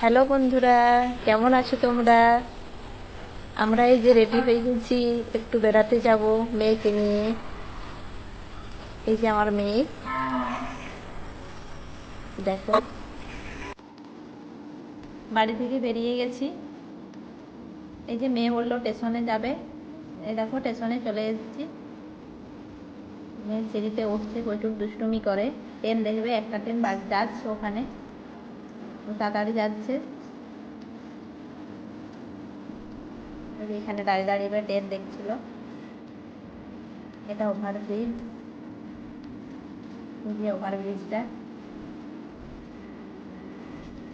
Hello বন্ধুরা, কেমন আছো তোমরা? আমরা এই যে রেডি হয়ে গেছি, একটু বেড়াতে যাব মেয়েকে নিয়ে। এই যে আমার মেয়ে। দেখো। বাড়ি থেকে বেরিয়ে গেছি। এই যে মেয়ে বলল স্টেশনে যাবে। এই দেখো, স্টেশনে চলে এসেছি। মেয়ে সিঁড়িতে উঠছে, প্রচুর দুষ্টুমি করে। ট্রেন দেখবে, একটা ট্রেন বাস যাচ্ছে ওখানে। তাড়াতাড়ি যাচ্ছে। এখানে দাঁড়িয়ে দাঁড়িয়ে ট্রেন দেখছিল। এটা ওভার ব্রিজ এই যে ওভার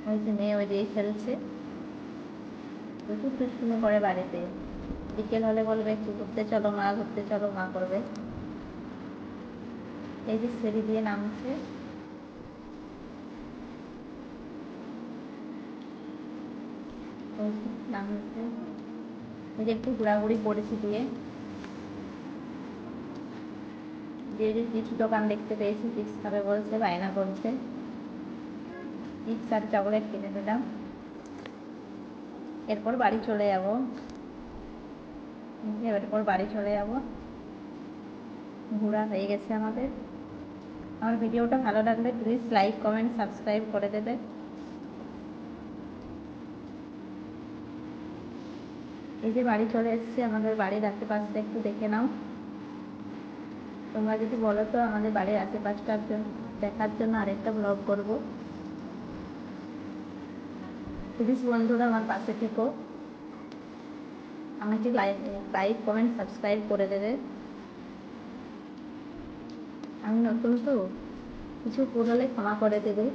ওই যে মেয়ে ওই দিয়ে খেলছে। প্রচুর দুষ্টুমি করে বাড়িতে। বিকেল হলে বলবে, একটু ঘুরতে চলো মা, ঘুরতে চলো, মা করবে। এই যে সিঁড়ি দিয়ে নামছে। এই যে একটু ঘোরাঘুরি করেছি দিয়ে যে যে চিপস দোকান দেখতে পেয়েছি, চিপস খাবে বলছে, বায়না করছে। চিপস আর চকলেট কিনে দিলাম এরপর বাড়ি চলে যাব। এরপর বাড়ি চলে যাব। ঘোরা হয়ে গেছে আমাদের। আমার ভিডিওটা ভালো লাগলে প্লিজ লাইক কমেন্ট সাবস্ক্রাইব করে দেবে। এই যে বাড়ি চলে এসেছি, আমাদের বাড়ির আশেপাশটা একটু দেখে নাও। তোমরা যদি বলো তো আমাদের বাড়ির আশেপাশটার জন্য দেখার জন্য আরেকটা ব্লগ করব। প্লিজ বন্ধুরা আমার পাশে থেকো। আমাকে লাইক লাইক কমেন্ট সাবস্ক্রাইব করে দেবে। আমি নতুন তো, কিছু হলে ক্ষমা করে দেবে।